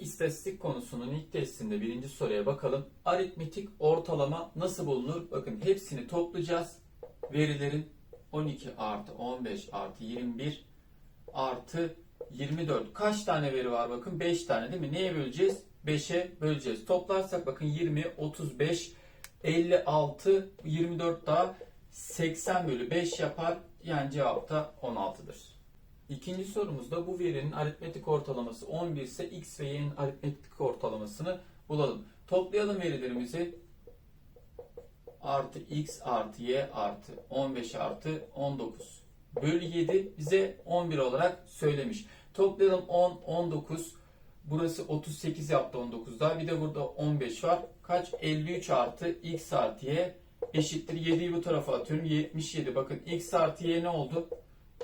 istatistik konusunun ilk testinde birinci soruya bakalım. Aritmetik ortalama nasıl bulunur? Bakın hepsini toplayacağız. Verilerin 12 artı 15 artı 21 artı 24. Kaç tane veri var bakın? 5 tane değil mi? Neye böleceğiz? 5'e böleceğiz. Toplarsak bakın 20, 35, 56, 24 daha 80 bölü 5 yapar. Yani cevap da 16'dır. İkinci sorumuzda bu verinin aritmetik ortalaması 11 ise x ve y'nin aritmetik ortalamasını bulalım. Toplayalım verilerimizi. Artı x artı y artı 15 artı 19 bölü 7 bize 11 olarak söylemiş. Toplayalım 10, 19. Burası 38 yaptı 19'da. Bir de burada 15 var. Kaç? 53 artı x artı y eşittir. 7'yi bu tarafa atıyorum. 77. Bakın x artı y ne oldu?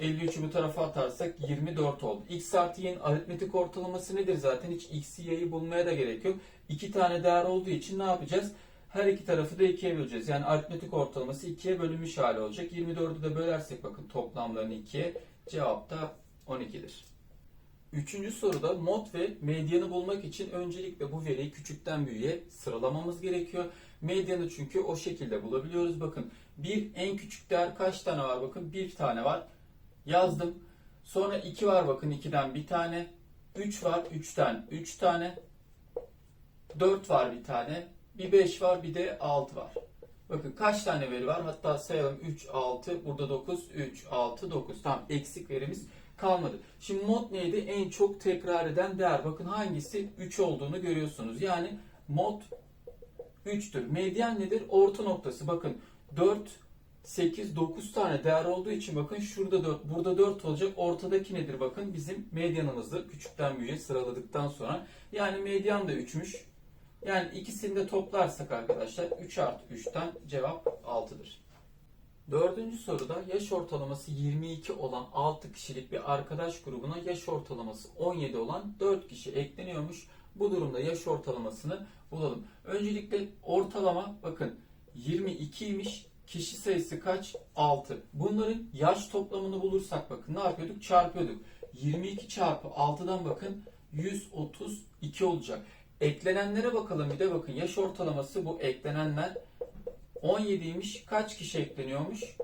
53'ü bu tarafa atarsak 24 oldu. X artı y'nin aritmetik ortalaması nedir zaten? Hiç x'i y'yi bulmaya da gerek yok. İki tane değer olduğu için ne yapacağız? Her iki tarafı da 2'ye böleceğiz. Yani aritmetik ortalaması 2'ye bölünmüş hali olacak. 24'ü de bölersek bakın toplamlarını 2'ye cevap da 12'dir. Üçüncü soruda mod ve medyanı bulmak için öncelikle bu veriyi küçükten büyüğe sıralamamız gerekiyor. Medyanı çünkü o şekilde bulabiliyoruz. Bakın bir en küçük değer kaç tane var? Bakın bir tane var. Yazdım. Sonra 2 var bakın 2'den bir tane. 3 var 3'ten 3 tane. 4 var bir tane. Bir 5 var bir de 6 var. Bakın kaç tane veri var? Hatta sayalım 3, 6, burada 9, 3, 6, 9. Tamam eksik verimiz kalmadı. Şimdi mod neydi? En çok tekrar eden değer. Bakın hangisi 3 olduğunu görüyorsunuz. Yani mod 3'tür. Medyan nedir? Orta noktası. Bakın 4, 8, 9 tane değer olduğu için bakın şurada 4, burada 4 olacak. Ortadaki nedir? Bakın bizim medyanımızdır. Küçükten büyüğe sıraladıktan sonra. Yani medyan da 3'müş. Yani ikisini de toplarsak arkadaşlar 3 artı 3'ten cevap 6'dır. Dördüncü soruda yaş ortalaması 22 olan 6 kişilik bir arkadaş grubuna yaş ortalaması 17 olan 4 kişi ekleniyormuş. Bu durumda yaş ortalamasını bulalım. Öncelikle ortalama bakın 22'ymiş. Kişi sayısı kaç? 6. Bunların yaş toplamını bulursak bakın ne yapıyorduk? Çarpıyorduk. 22 çarpı 6'dan bakın 132 olacak. Eklenenlere bakalım bir de bakın yaş ortalaması bu eklenenler 17'ymiş. Kaç kişi ekleniyormuş?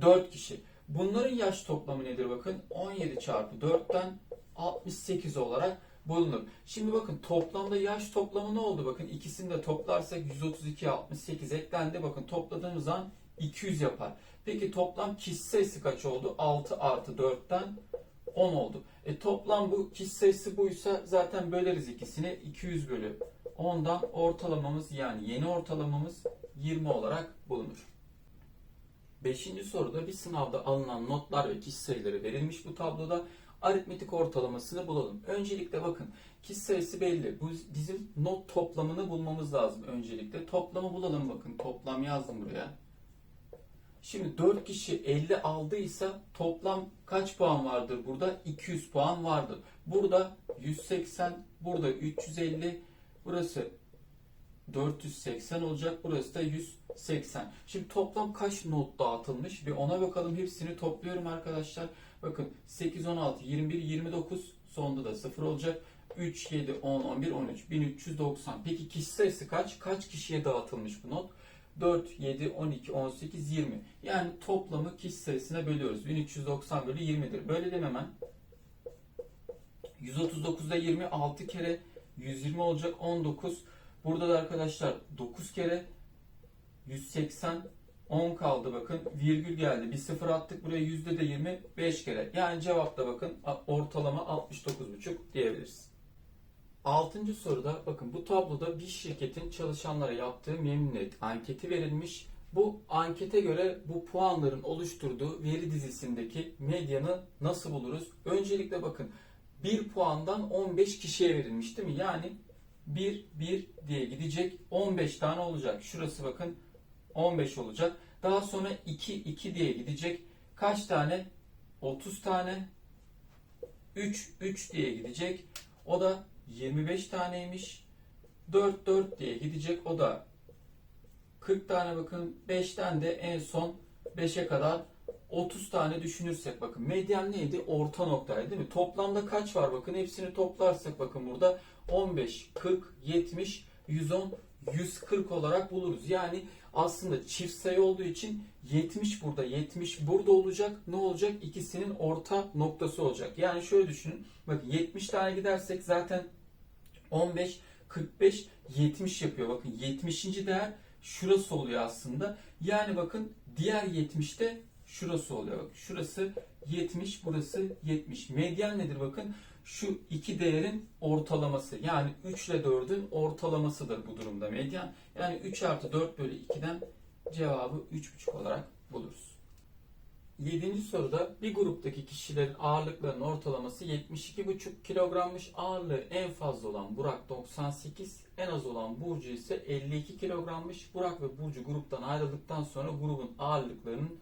4 kişi. Bunların yaş toplamı nedir bakın? 17 çarpı 4'ten 68 olarak bulunur. Şimdi bakın toplamda yaş toplamı ne oldu? Bakın ikisini de toplarsak 132 68 eklendi. Bakın topladığımız an 200 yapar. Peki toplam kişi sayısı kaç oldu? 6 artı 4'ten 10 oldu. E toplam bu kişi sayısı buysa zaten böleriz ikisini. 200 bölü 10'dan ortalamamız yani yeni ortalamamız 20 olarak bulunur. Beşinci soruda bir sınavda alınan notlar ve kişi sayıları verilmiş bu tabloda. Aritmetik ortalamasını bulalım. Öncelikle bakın kişi sayısı belli. Bu bizim not toplamını bulmamız lazım öncelikle. Toplamı bulalım bakın. Toplam yazdım buraya. Şimdi 4 kişi 50 aldıysa toplam kaç puan vardır burada? 200 puan vardır. Burada 180, burada 350, burası 480 olacak. Burası da 180. Şimdi toplam kaç not dağıtılmış? Bir ona bakalım. Hepsini topluyorum arkadaşlar. Bakın 8, 16, 21, 29. Sonunda da 0 olacak. 3, 7, 10, 11, 13. 1390. Peki kişi sayısı kaç? Kaç kişiye dağıtılmış bu not? 4, 7, 12, 18, 20. Yani toplamı kişi sayısına bölüyoruz. 1390 bölü 20'dir. Böyle hemen. 139'da 20 6 kere 120 olacak 19. Burada da arkadaşlar 9 kere 180 10 kaldı bakın. Virgül geldi. Bir sıfır attık buraya yüzde de 20 5 kere. Yani cevapta bakın ortalama 69,5 diyebiliriz. Altıncı soruda bakın bu tabloda bir şirketin çalışanlara yaptığı memnuniyet anketi verilmiş. Bu ankete göre bu puanların oluşturduğu veri dizisindeki medyanı nasıl buluruz? Öncelikle bakın 1 puandan 15 kişiye verilmiş değil mi? Yani 1, 1 diye gidecek 15 tane olacak. Şurası bakın 15 olacak. Daha sonra 2, 2 diye gidecek. Kaç tane? 30 tane. 3, 3 diye gidecek. O da 25 taneymiş. 4, 4 diye gidecek. O da 40 tane bakın. 5'ten de en son 5'e kadar 30 tane düşünürsek bakın medyan neydi? Orta noktaydı değil mi? Toplamda kaç var bakın hepsini toplarsak bakın burada 15, 40, 70, 110, 140 olarak buluruz. Yani aslında çift sayı olduğu için 70 burada, 70 burada olacak. Ne olacak? İkisinin orta noktası olacak. Yani şöyle düşünün. Bakın 70 tane gidersek zaten 15, 45, 70 yapıyor. Bakın 70. değer şurası oluyor aslında. Yani bakın diğer 70'te şurası oluyor. Bak şurası 70, burası 70. Medyan nedir bakın? Şu iki değerin ortalaması. Yani 3 ile 4'ün ortalamasıdır bu durumda medyan. Yani 3 artı 4 bölü 2'den cevabı 3,5 olarak buluruz. Yedinci soruda bir gruptaki kişilerin ağırlıklarının ortalaması 72,5 kilogrammış. Ağırlığı en fazla olan Burak 98, en az olan Burcu ise 52 kilogrammış. Burak ve Burcu gruptan ayrıldıktan sonra grubun ağırlıklarının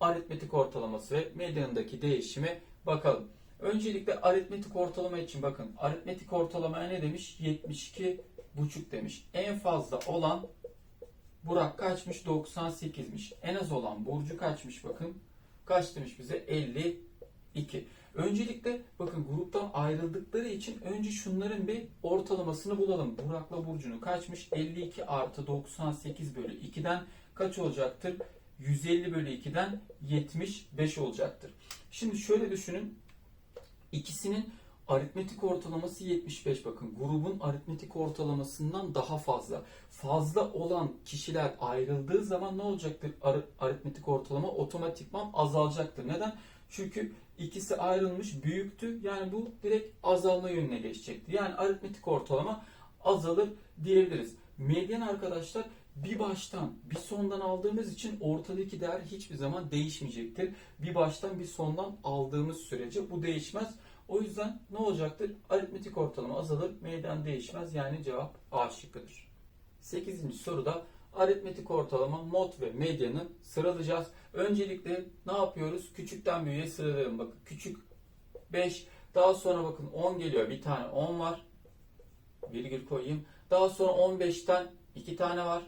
aritmetik ortalaması ve medyanındaki değişime bakalım. Öncelikle aritmetik ortalama için bakın. Aritmetik ortalama ne demiş? 72,5 demiş. En fazla olan Burak kaçmış? 98'miş. En az olan Burcu kaçmış bakın. Kaç demiş bize? 52. Öncelikle bakın gruptan ayrıldıkları için önce şunların bir ortalamasını bulalım. Burak'la Burcu'nun kaçmış? 52 artı 98 bölü 2'den kaç olacaktır? 150 bölü 2'den 75 olacaktır. Şimdi şöyle düşünün. İkisinin aritmetik ortalaması 75 bakın. Grubun aritmetik ortalamasından daha fazla. Fazla olan kişiler ayrıldığı zaman ne olacaktır? Ar- aritmetik ortalama otomatikman azalacaktır. Neden? Çünkü ikisi ayrılmış büyüktü. Yani bu direkt azalma yönüne geçecektir. Yani aritmetik ortalama azalır diyebiliriz. Medyan arkadaşlar bir baştan bir sondan aldığımız için ortadaki değer hiçbir zaman değişmeyecektir. Bir baştan bir sondan aldığımız sürece bu değişmez. O yüzden ne olacaktır? Aritmetik ortalama azalır, meydan değişmez. Yani cevap A şıkkıdır. 8. soruda aritmetik ortalama, mod ve medyanı sıralayacağız. Öncelikle ne yapıyoruz? Küçükten büyüğe sıralayalım. Bakın küçük 5, daha sonra bakın 10 geliyor. Bir tane 10 var. Virgül koyayım. Daha sonra 15'ten 2 tane var.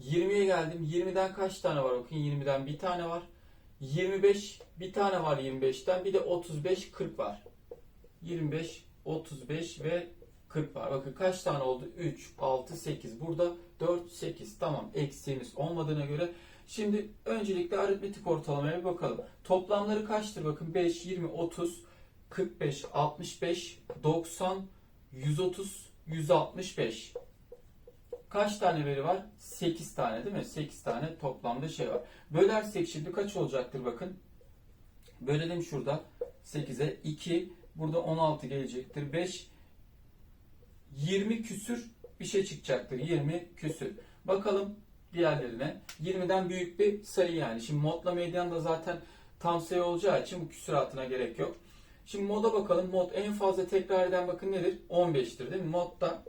20'ye geldim. 20'den kaç tane var? Bakın 20'den bir tane var. 25 bir tane var 25'ten. Bir de 35 40 var. 25 35 ve 40 var. Bakın kaç tane oldu? 3 6 8. Burada 4 8. Tamam. Eksiğimiz olmadığına göre Şimdi öncelikle aritmetik ortalamaya bir bakalım. Toplamları kaçtır? Bakın 5, 20, 30, 45, 65, 90, 130, 165. Kaç tane veri var? 8 tane değil mi? 8 tane toplamda şey var. Bölersek şimdi kaç olacaktır bakın. Bölelim şurada 8'e 2. Burada 16 gelecektir. 5 20 küsür bir şey çıkacaktır. 20 küsür. Bakalım diğerlerine. 20'den büyük bir sayı yani. Şimdi modla medyan da zaten tam sayı olacağı için bu küsuratına gerek yok. Şimdi moda bakalım. Mod en fazla tekrar eden bakın nedir? 15'tir değil mi? Modda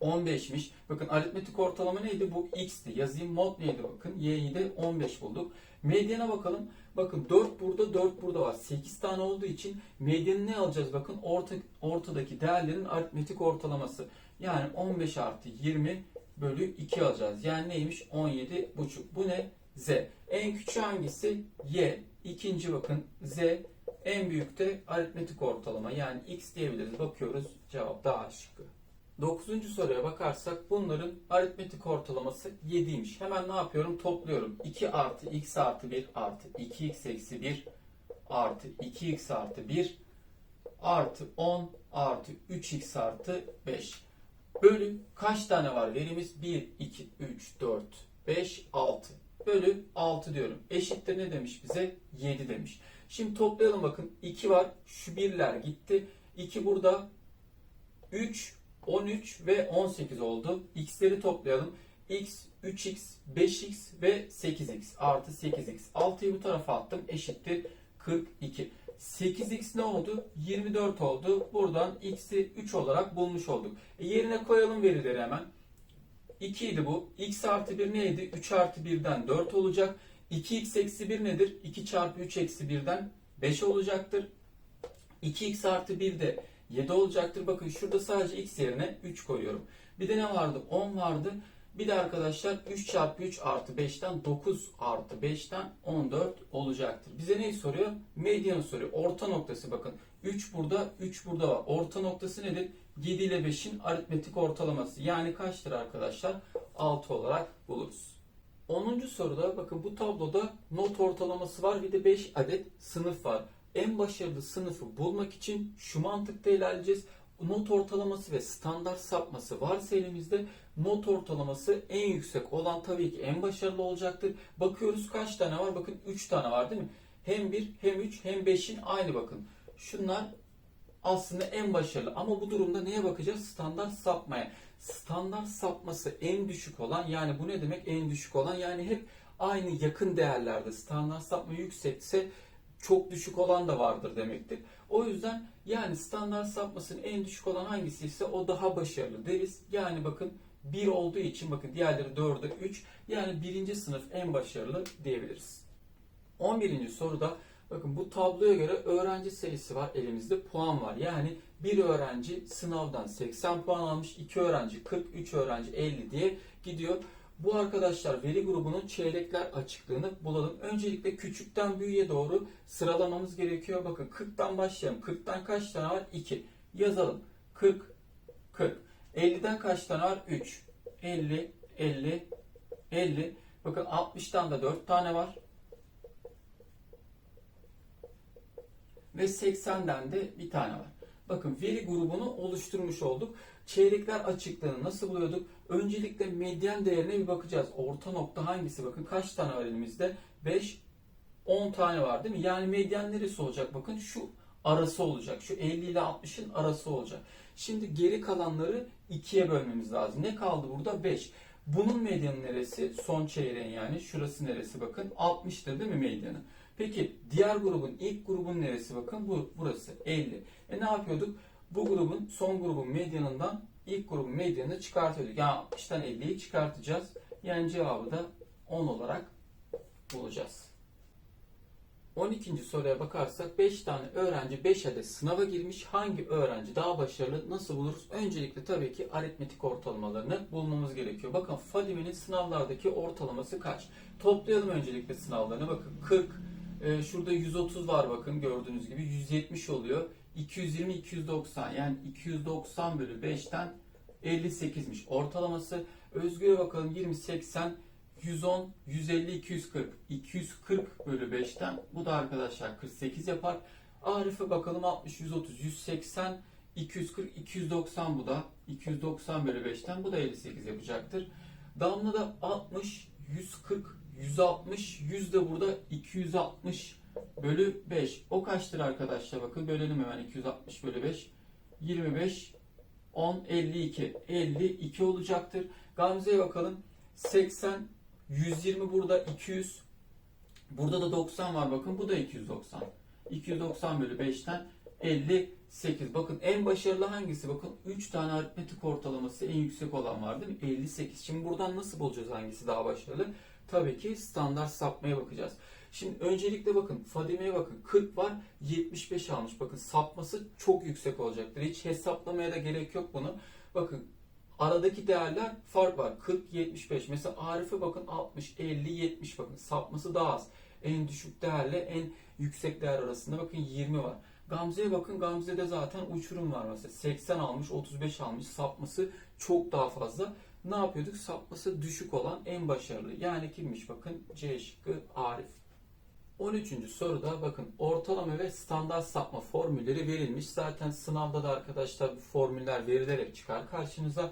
15'miş. Bakın aritmetik ortalama neydi? Bu x'ti. Yazayım mod neydi bakın. y'yi de 15 bulduk. Medyana bakalım. Bakın 4 burada 4 burada var. 8 tane olduğu için medyanı ne alacağız? Bakın orta, ortadaki değerlerin aritmetik ortalaması. Yani 15 artı 20 bölü 2 alacağız. Yani neymiş? 17 buçuk. Bu ne? Z. En küçüğü hangisi? Y. İkinci bakın Z. En büyük de aritmetik ortalama. Yani X diyebiliriz. Bakıyoruz. Cevap daha şıkkı. Dokuzuncu soruya bakarsak bunların aritmetik ortalaması 7'ymiş. Hemen ne yapıyorum? Topluyorum. 2 artı x artı 1 artı 2x eksi 1 artı 2x artı 1 artı 10 artı 3x artı 5. Bölü kaç tane var verimiz? 1, 2, 3, 4, 5, 6. Bölü 6 diyorum. Eşittir ne demiş bize? 7 demiş. Şimdi toplayalım bakın. 2 var. Şu birler gitti. 2 burada. 3, 13 ve 18 oldu. X'leri toplayalım. X, 3x, 5x ve 8x artı 8x. 6'yı bu tarafa attım. Eşittir 42. 8x ne oldu? 24 oldu. Buradan x'i 3 olarak bulmuş olduk. E yerine koyalım verileri hemen. 2 idi bu. x artı 1 neydi? 3 artı 1'den 4 olacak. 2x eksi 1 nedir? 2 çarpı 3 eksi 1'den 5 olacaktır. 2x artı 1 de 7 olacaktır. Bakın şurada sadece x yerine 3 koyuyorum. Bir de ne vardı? 10 vardı. Bir de arkadaşlar 3 çarpı 3 artı 5'ten 9 artı 5'ten 14 olacaktır. Bize neyi soruyor? Medyanı soruyor. Orta noktası bakın. 3 burada, 3 burada var. Orta noktası nedir? 7 ile 5'in aritmetik ortalaması. Yani kaçtır arkadaşlar? 6 olarak buluruz. 10. soruda bakın bu tabloda not ortalaması var bir de 5 adet sınıf var. En başarılı sınıfı bulmak için şu mantıkta ilerleyeceğiz. Not ortalaması ve standart sapması varsa elimizde not ortalaması en yüksek olan tabii ki en başarılı olacaktır. Bakıyoruz kaç tane var? Bakın 3 tane var değil mi? Hem 1 hem 3 hem 5'in aynı bakın. Şunlar aslında en başarılı. Ama bu durumda neye bakacağız? Standart sapmaya. Standart sapması en düşük olan yani bu ne demek en düşük olan yani hep aynı yakın değerlerde standart sapma yüksekse çok düşük olan da vardır demektir. O yüzden yani standart sapmasının en düşük olan hangisi ise o daha başarılı deriz. Yani bakın 1 olduğu için bakın diğerleri 4'e 3 yani birinci sınıf en başarılı diyebiliriz. 11. soruda bakın bu tabloya göre öğrenci sayısı var elimizde puan var. Yani bir öğrenci sınavdan 80 puan almış, 2 öğrenci 40, 3 öğrenci 50 diye gidiyor. Bu arkadaşlar veri grubunun çeyrekler açıklığını bulalım. Öncelikle küçükten büyüğe doğru sıralamamız gerekiyor. Bakın 40'tan başlayalım. 40'tan kaç tane var? 2. Yazalım. 40, 40. 50'den kaç tane var? 3. 50, 50, 50. Bakın 60'tan da 4 tane var. Ve 80'den de bir tane var. Bakın veri grubunu oluşturmuş olduk. Çeyrekler açıklığını nasıl buluyorduk? Öncelikle medyan değerine bir bakacağız. Orta nokta hangisi? Bakın kaç tane var elimizde? 5, 10 tane var değil mi? Yani medyan neresi olacak? Bakın şu arası olacak. Şu 50 ile 60'ın arası olacak. Şimdi geri kalanları ikiye bölmemiz lazım. Ne kaldı burada? 5. Bunun medyanı neresi? Son çeyreğin yani. Şurası neresi? Bakın 60'tır değil mi medyanı? Peki diğer grubun ilk grubun neresi? Bakın bu burası 50. E ne yapıyorduk? Bu grubun son grubun medyanından ilk grubun medyanını çıkartıyorduk. Yani 60'tan 50'yi çıkartacağız. Yani cevabı da 10 olarak bulacağız. 12. soruya bakarsak 5 tane öğrenci 5 adet sınava girmiş. Hangi öğrenci daha başarılı nasıl buluruz? Öncelikle tabii ki aritmetik ortalamalarını bulmamız gerekiyor. Bakın Fadime'nin sınavlardaki ortalaması kaç? Toplayalım öncelikle sınavlarını. Bakın 40, e, şurada 130 var bakın gördüğünüz gibi 170 oluyor. 220, 290 yani 290 bölü 5'ten 58'miş ortalaması. Özgür'e bakalım 20, 80, 110, 150, 240. 240 bölü 5'ten bu da arkadaşlar 48 yapar. Arif'e bakalım 60, 130, 180, 240, 290 bu da. 290 bölü 5'ten bu da 58 yapacaktır. Damla da 60, 140, 160, 100 de burada 260 bölü 5. O kaçtır arkadaşlar? Bakın bölelim hemen 260 bölü 5. 25, 10, 52. 52 olacaktır. Gamze'ye bakalım. 80, 120 burada 200. Burada da 90 var bakın. Bu da 290. 290 bölü 5'ten 58. Bakın en başarılı hangisi? Bakın 3 tane aritmetik ortalaması en yüksek olan var değil mi? 58. Şimdi buradan nasıl bulacağız hangisi daha başarılı? Tabii ki standart sapmaya bakacağız. Şimdi öncelikle bakın Fadime'ye bakın 40 var 75 almış. Bakın sapması çok yüksek olacaktır. Hiç hesaplamaya da gerek yok bunu. Bakın aradaki değerler fark var. 40 75. Mesela Arif'e bakın 60 50 70 bakın sapması daha az. En düşük değerle en yüksek değer arasında bakın 20 var. Gamze'ye bakın Gamze'de zaten uçurum var mesela 80 almış 35 almış sapması çok daha fazla. Ne yapıyorduk? Sapması düşük olan en başarılı. Yani kimmiş bakın C şıkkı Arif. 13. soruda bakın ortalama ve standart sapma formülleri verilmiş. Zaten sınavda da arkadaşlar bu formüller verilerek çıkar karşınıza.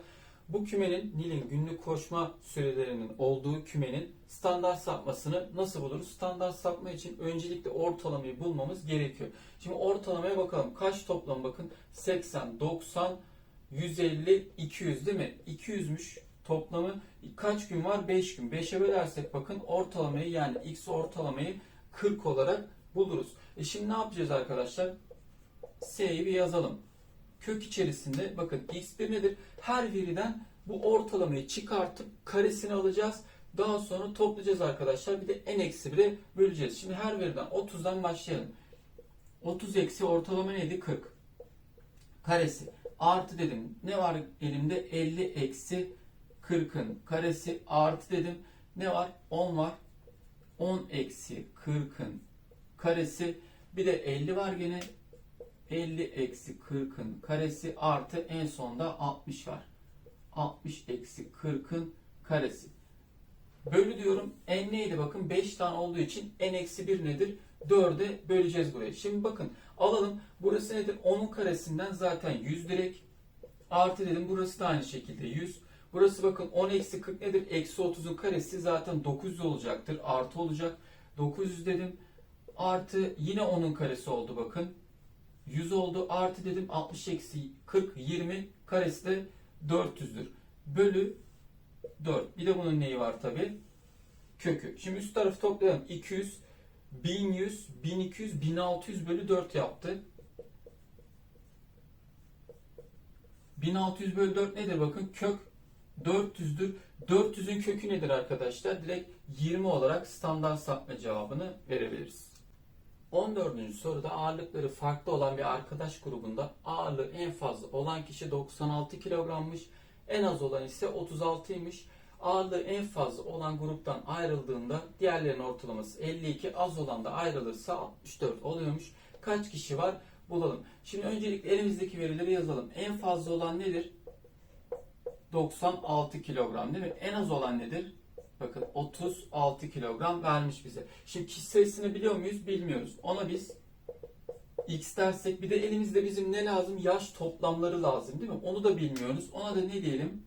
Bu kümenin Nil'in günlük koşma sürelerinin olduğu kümenin standart sapmasını nasıl buluruz? Standart sapma için öncelikle ortalamayı bulmamız gerekiyor. Şimdi ortalamaya bakalım. Kaç toplam bakın? 80, 90, 150, 200 değil mi? 200'müş toplamı. Kaç gün var? 5 gün. 5'e bölersek bakın ortalamayı yani x ortalamayı 40 olarak buluruz. E şimdi ne yapacağız arkadaşlar? S'yi bir yazalım. Kök içerisinde bakın x1 nedir? Her veriden bu ortalamayı çıkartıp karesini alacağız. Daha sonra toplayacağız arkadaşlar. Bir de n eksi 1'e böleceğiz. Şimdi her veriden 30'dan başlayalım. 30 eksi ortalama neydi? 40. Karesi. Artı dedim. Ne var elimde? 50 eksi 40'ın karesi artı dedim. Ne var? 10 var. 10 eksi 40'ın karesi. Bir de 50 var gene. 50 eksi 40'ın karesi artı en sonda 60 var. 60 eksi 40'ın karesi. Bölü diyorum. N neydi bakın 5 tane olduğu için n eksi 1 nedir? 4'e böleceğiz burayı. Şimdi bakın alalım. Burası nedir? 10'un karesinden zaten 100 direkt. Artı dedim burası da aynı şekilde 100. Burası bakın 10 eksi 40 nedir? Eksi 30'un karesi zaten 900 olacaktır. Artı olacak. 900 dedim. Artı yine 10'un karesi oldu bakın. 100 oldu. Artı dedim 60 eksi 40 20 karesi de 400'dür. Bölü 4. Bir de bunun neyi var tabi? Kökü. Şimdi üst tarafı toplayalım. 200, 1100, 1200, 1600 bölü 4 yaptı. 1600 bölü 4 nedir bakın? Kök 400'dür. 400'ün kökü nedir arkadaşlar? Direkt 20 olarak standart sapma cevabını verebiliriz. 14. soruda ağırlıkları farklı olan bir arkadaş grubunda ağırlığı en fazla olan kişi 96 kilogrammış, en az olan ise 36'ymış. Ağırlığı en fazla olan gruptan ayrıldığında diğerlerinin ortalaması 52, az olan da ayrılırsa 64 oluyormuş. Kaç kişi var? Bulalım. Şimdi öncelikle elimizdeki verileri yazalım. En fazla olan nedir? 96 kilogram değil mi? En az olan nedir? Bakın 36 kilogram vermiş bize. Şimdi kişi sayısını biliyor muyuz? Bilmiyoruz. Ona biz x dersek bir de elimizde bizim ne lazım? Yaş toplamları lazım değil mi? Onu da bilmiyoruz. Ona da ne diyelim?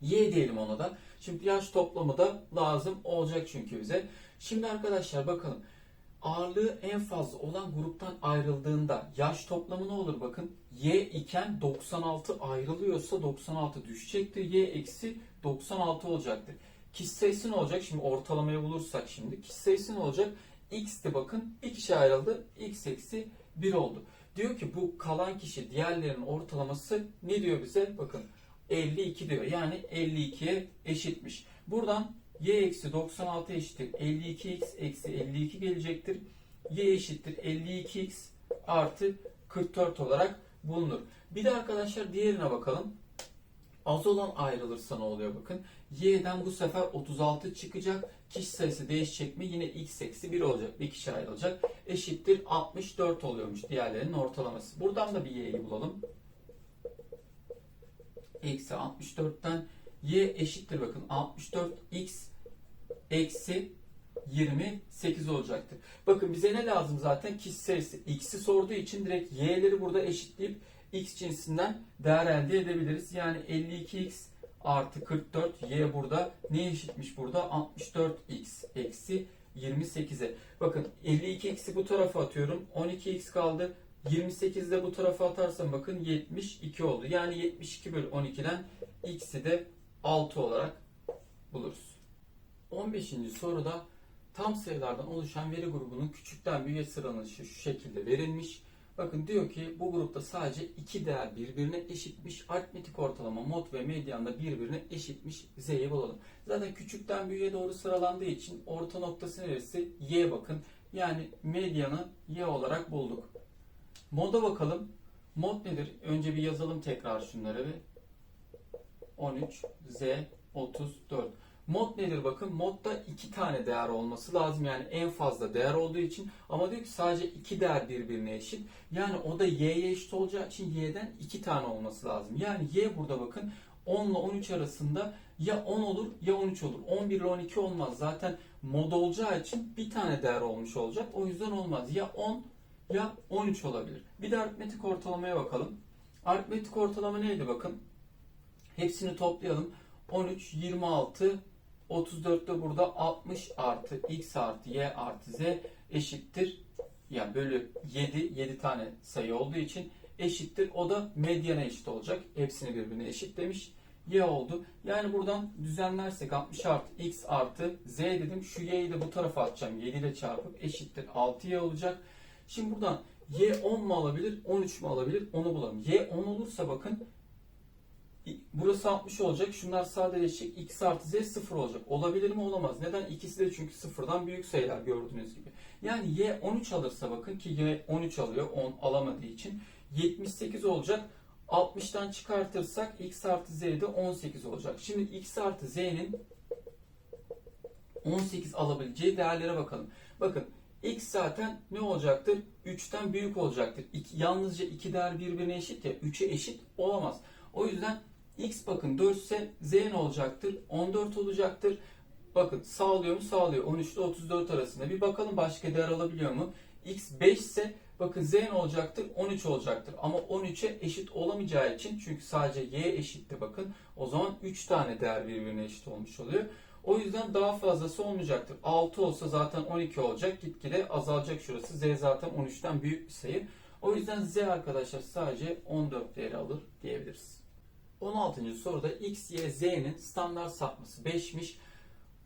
Y diyelim ona da. Şimdi yaş toplamı da lazım olacak çünkü bize. Şimdi arkadaşlar bakalım. Ağırlığı en fazla olan gruptan ayrıldığında yaş toplamı ne olur bakın. Y iken 96 ayrılıyorsa 96 düşecektir. Y eksi 96 olacaktır. Kişi sayısı ne olacak? Şimdi ortalamayı bulursak şimdi. Kişi sayısı ne olacak? X'ti bakın. Bir kişi ayrıldı. X eksi 1 oldu. Diyor ki bu kalan kişi diğerlerinin ortalaması ne diyor bize? Bakın 52 diyor. Yani 52'ye eşitmiş. Buradan y eksi 96 eşittir 52x eksi 52 gelecektir. y eşittir 52x artı 44 olarak bulunur. Bir de arkadaşlar diğerine bakalım. Az olan ayrılırsa ne oluyor bakın. y'den bu sefer 36 çıkacak. Kişi sayısı değişecek mi? Yine x eksi 1 olacak. Bir kişi ayrılacak. Eşittir 64 oluyormuş diğerlerinin ortalaması. Buradan da bir y'yi bulalım eksi 64'ten y eşittir bakın 64 x eksi 28 olacaktır. Bakın bize ne lazım zaten? Kişi sayısı x'i sorduğu için direkt y'leri burada eşitleyip x cinsinden değer elde edebiliriz. Yani 52x artı 44 y burada ne eşitmiş burada? 64x eksi 28'e. Bakın 52x'i bu tarafa atıyorum. 12x kaldı. 28 de bu tarafa atarsam bakın 72 oldu. Yani 72 bölü 12'den x'i de 6 olarak buluruz. 15. soruda tam sayılardan oluşan veri grubunun küçükten büyüğe sıralanışı şu şekilde verilmiş. Bakın diyor ki bu grupta sadece iki değer birbirine eşitmiş. Aritmetik ortalama mod ve medyan da birbirine eşitmiş. Z'yi bulalım. Zaten küçükten büyüğe doğru sıralandığı için orta noktası neresi? Y bakın. Yani medyanı Y olarak bulduk. Moda bakalım. Mod nedir? Önce bir yazalım tekrar şunları bir. 13 Z 34. Mod nedir bakın? Modda iki tane değer olması lazım. Yani en fazla değer olduğu için. Ama diyor ki sadece iki değer birbirine eşit. Yani o da y'ye eşit olacağı için y'den iki tane olması lazım. Yani y burada bakın 10 ile 13 arasında ya 10 olur ya 13 olur. 11 ile 12 olmaz. Zaten mod olacağı için bir tane değer olmuş olacak. O yüzden olmaz. Ya 10 ya 13 olabilir. Bir de aritmetik ortalamaya bakalım. Aritmetik ortalama neydi bakın. Hepsini toplayalım. 13, 26, 34 de burada 60 artı x artı y artı z eşittir. Yani bölü 7, 7 tane sayı olduğu için eşittir. O da medyana eşit olacak. Hepsini birbirine eşit demiş. Y oldu. Yani buradan düzenlersek 60 artı x artı z dedim. Şu y'yi de bu tarafa atacağım. 7 ile çarpıp eşittir 6y olacak. Şimdi buradan y 10 mu alabilir, 13 mu alabilir onu bulalım. y 10 olursa bakın burası 60 olacak. Şunlar sadeleşecek. x artı z 0 olacak. Olabilir mi? Olamaz. Neden? İkisi de çünkü sıfırdan büyük sayılar gördüğünüz gibi. Yani y 13 alırsa bakın ki y 13 alıyor. 10 alamadığı için 78 olacak. 60'tan çıkartırsak x artı z de 18 olacak. Şimdi x artı z'nin 18 alabileceği değerlere bakalım. Bakın x zaten ne olacaktır? 3'ten büyük olacaktır. İki, yalnızca iki değer birbirine eşit ya 3'e eşit olamaz. O yüzden x bakın 4 ise z ne olacaktır? 14 olacaktır. Bakın sağlıyor mu? Sağlıyor. 13 ile 34 arasında. Bir bakalım başka değer alabiliyor mu? x 5 ise bakın z ne olacaktır? 13 olacaktır. Ama 13'e eşit olamayacağı için çünkü sadece y eşitti bakın. O zaman 3 tane değer birbirine eşit olmuş oluyor. O yüzden daha fazlası olmayacaktır. 6 olsa zaten 12 olacak. Gitgide azalacak şurası. Z zaten 13'ten büyük bir sayı. O yüzden Z arkadaşlar sadece 14 değeri alır diyebiliriz. 16. soruda x, y, z'nin standart sapması 5'miş.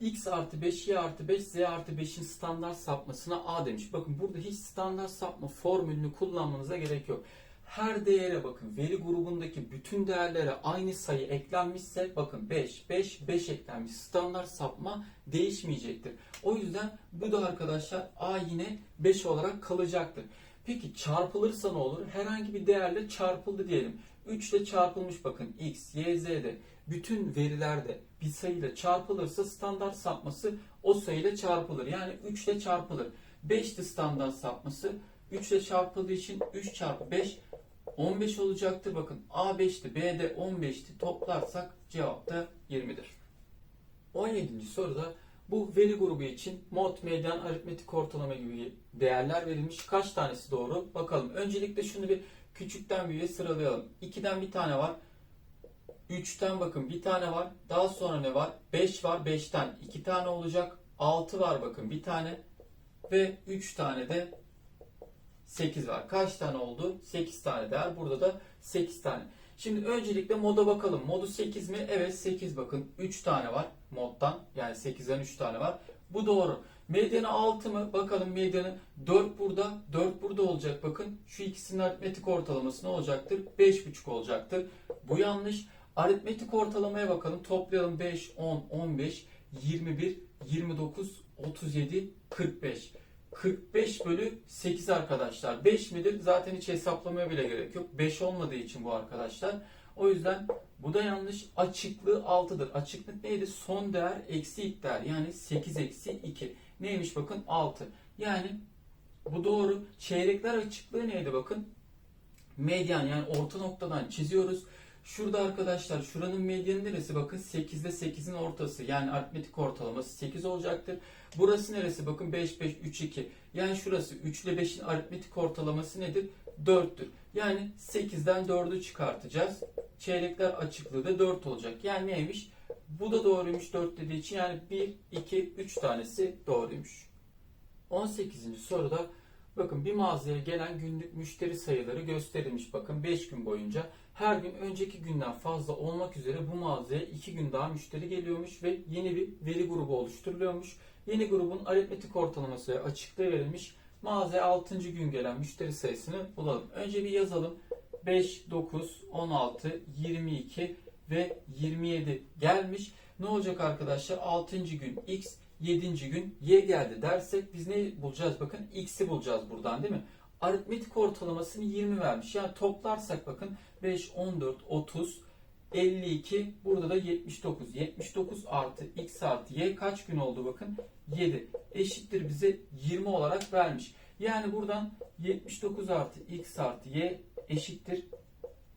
x artı 5, y artı 5, z artı 5'in standart sapmasına a demiş. Bakın burada hiç standart sapma formülünü kullanmanıza gerek yok. Her değere bakın veri grubundaki bütün değerlere aynı sayı eklenmişse bakın 5, 5, 5 eklenmiş. Standart sapma değişmeyecektir. O yüzden bu da arkadaşlar a yine 5 olarak kalacaktır. Peki çarpılırsa ne olur? Herhangi bir değerle çarpıldı diyelim. 3 ile çarpılmış bakın x, y, z'de bütün verilerde bir sayıyla çarpılırsa standart sapması o sayıyla çarpılır. Yani 3 ile çarpılır. 5'ti standart sapması. 3 ile çarpıldığı için 3 çarpı 5 15 olacaktır. Bakın A 5'ti, B de 15'ti. Toplarsak cevap da 20'dir. 17. soruda bu veri grubu için mod, medyan, aritmetik ortalama gibi değerler verilmiş. Kaç tanesi doğru? Bakalım. Öncelikle şunu bir küçükten büyüğe sıralayalım. 2'den bir tane var. 3'ten bakın bir tane var. Daha sonra ne var? 5 var. 5'ten 2 tane olacak. 6 var bakın bir tane. Ve 3 tane de 8 var. Kaç tane oldu? 8 tane değer. Burada da 8 tane. Şimdi öncelikle moda bakalım. Modu 8 mi? Evet 8 bakın. 3 tane var moddan. Yani 8'den 3 tane var. Bu doğru. Medyanı 6 mı? Bakalım medyanı 4 burada, 4 burada olacak. Bakın şu ikisinin aritmetik ortalaması ne olacaktır? 5,5 olacaktır. Bu yanlış. Aritmetik ortalamaya bakalım. Toplayalım 5, 10, 15, 21, 29, 37, 45. 45 bölü 8 arkadaşlar. 5 midir? Zaten hiç hesaplamaya bile gerek yok. 5 olmadığı için bu arkadaşlar. O yüzden bu da yanlış. Açıklığı 6'dır. Açıklık neydi? Son değer eksi ilk değer. Yani 8 eksi 2. Neymiş bakın? 6. Yani bu doğru. Çeyrekler açıklığı neydi bakın? Medyan yani orta noktadan çiziyoruz. Şurada arkadaşlar şuranın medyanı neresi? Bakın 8 ile 8'in ortası. Yani aritmetik ortalaması 8 olacaktır. Burası neresi? Bakın 5, 5, 3, 2. Yani şurası 3 ile 5'in aritmetik ortalaması nedir? 4'tür. Yani 8'den 4'ü çıkartacağız. Çeyrekler açıklığı da 4 olacak. Yani neymiş? Bu da doğruymuş 4 dediği için. Yani 1, 2, 3 tanesi doğruymuş. 18. soruda bakın bir mağazaya gelen günlük müşteri sayıları gösterilmiş. Bakın 5 gün boyunca her gün önceki günden fazla olmak üzere bu mağazaya 2 gün daha müşteri geliyormuş ve yeni bir veri grubu oluşturuluyormuş. Yeni grubun aritmetik ortalaması ve açıklığı verilmiş. Mağazaya 6. gün gelen müşteri sayısını bulalım. Önce bir yazalım. 5, 9, 16, 22 ve 27 gelmiş. Ne olacak arkadaşlar? 6. gün x, 7. gün y geldi dersek biz ne bulacağız? Bakın x'i bulacağız buradan değil mi? Aritmetik ortalamasını 20 vermiş. Yani toplarsak bakın 5, 14, 30, 52 burada da 79. 79 artı x artı y kaç gün oldu bakın? 7. Eşittir bize 20 olarak vermiş. Yani buradan 79 artı x artı y eşittir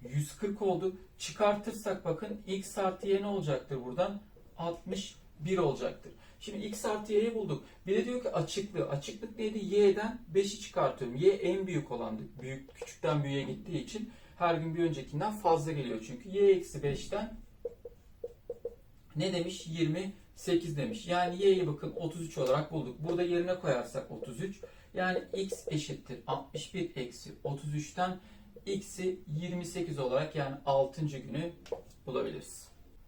140 oldu. Çıkartırsak bakın x artı y ne olacaktır buradan? 61 olacaktır. Şimdi x artı y'yi bulduk. Bir de diyor ki açıklığı. Açıklık neydi? y'den 5'i çıkartıyorum. y en büyük olandı. Büyük, küçükten büyüğe gittiği için her gün bir öncekinden fazla geliyor. Çünkü y eksi 5'ten ne demiş? 28 demiş. Yani y'yi bakın 33 olarak bulduk. Burada yerine koyarsak 33. Yani x eşittir 61 eksi 33'ten x'i 28 olarak yani 6. günü bulabiliriz.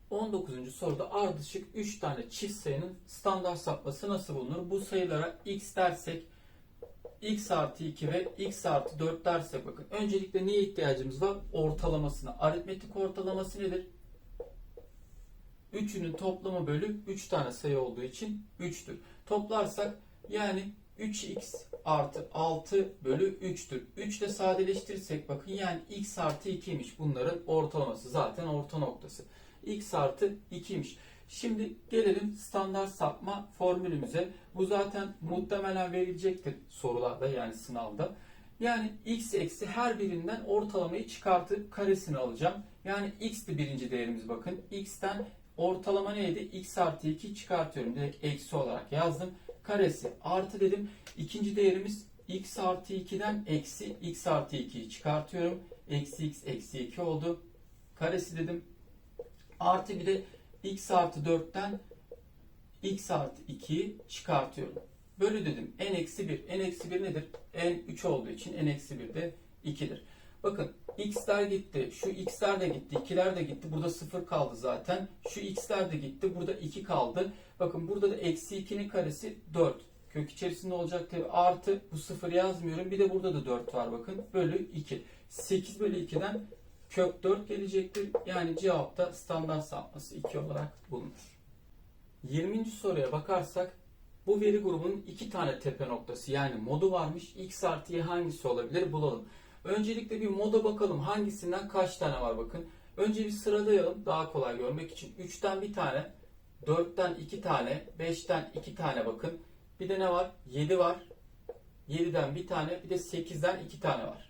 19. soruda ardışık 3 tane çift sayının standart sapması nasıl bulunur? Bu sayılara x dersek x artı 2 ve x artı 4 dersek bakın. Öncelikle neye ihtiyacımız var? Ortalamasına. Aritmetik ortalaması nedir? Üçünün toplamı bölü 3 tane sayı olduğu için 3'tür. Toplarsak yani 3x artı 6 bölü 3'tür. 3 ile sadeleştirirsek bakın yani x artı 2'ymiş. Bunların ortalaması zaten orta noktası. x artı 2'ymiş. Şimdi gelelim standart sapma formülümüze. Bu zaten muhtemelen verilecektir sorularda yani sınavda. Yani x eksi her birinden ortalamayı çıkartıp karesini alacağım. Yani x'ti birinci değerimiz bakın. x'ten ortalama neydi? x artı 2 çıkartıyorum. Direkt eksi olarak yazdım. Karesi artı dedim. İkinci değerimiz x artı 2'den eksi x artı 2'yi çıkartıyorum. Eksi x eksi 2 oldu. Karesi dedim. Artı bir de x artı 4'ten x artı 2'yi çıkartıyorum. Bölü dedim. n eksi 1. n eksi 1 nedir? n 3 olduğu için n eksi 1 de 2'dir. Bakın x'ler gitti. Şu x'ler de gitti. 2'ler de gitti. Burada 0 kaldı zaten. Şu x'ler de gitti. Burada 2 kaldı. Bakın burada da eksi 2'nin karesi 4. Kök içerisinde olacak tabi artı bu 0 yazmıyorum. Bir de burada da 4 var bakın. Bölü 2. 8 bölü 2'den kök 4 gelecektir. Yani cevapta standart sapması 2 olarak bulunur. 20. soruya bakarsak bu veri grubunun iki tane tepe noktası yani modu varmış. X artı Y hangisi olabilir bulalım. Öncelikle bir moda bakalım hangisinden kaç tane var bakın. Önce bir sıralayalım daha kolay görmek için. 3'ten bir tane, 4'ten 2 tane, 5'ten 2 tane bakın. Bir de ne var? 7 var. 7'den bir tane, bir de 8'den 2 tane var.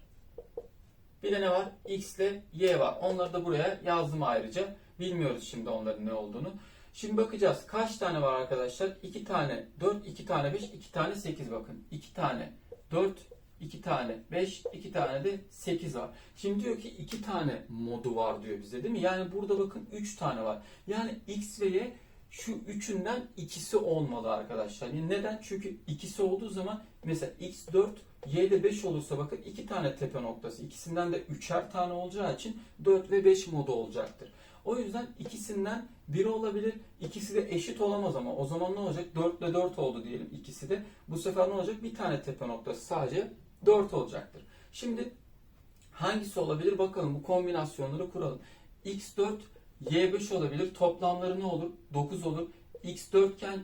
Bir de ne var? X ile Y var. Onları da buraya yazdım ayrıca. Bilmiyoruz şimdi onların ne olduğunu. Şimdi bakacağız. Kaç tane var arkadaşlar? 2 tane 4, 2 tane 5, 2 tane 8 bakın. 2 tane 4, 2 tane 5, 2 tane de 8 var. Şimdi diyor ki 2 tane modu var diyor bize değil mi? Yani burada bakın 3 tane var. Yani X ve Y şu üçünden ikisi olmalı arkadaşlar. Yani neden? Çünkü ikisi olduğu zaman mesela X4, Y'de 5 olursa bakın iki tane tepe noktası. İkisinden de üçer tane olacağı için 4 ve 5 modu olacaktır. O yüzden ikisinden biri olabilir. İkisi de eşit olamaz ama o zaman ne olacak? 4 ile 4 oldu diyelim ikisi de. Bu sefer ne olacak? Bir tane tepe noktası sadece 4 olacaktır. Şimdi hangisi olabilir bakalım. Bu kombinasyonları kuralım. X4 Y5 olabilir. Toplamları ne olur? 9 olur. X4 iken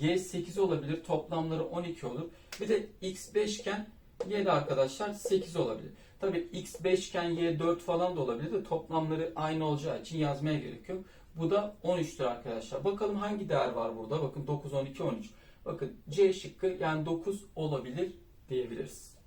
Y8 olabilir. Toplamları 12 olur. Bir de X5 iken Y de arkadaşlar 8 olabilir. Tabi X5 iken Y4 falan da olabilir de toplamları aynı olacağı için yazmaya gerek yok. Bu da 13'tür arkadaşlar. Bakalım hangi değer var burada? Bakın 9, 12, 13. Bakın C şıkkı yani 9 olabilir diyebiliriz.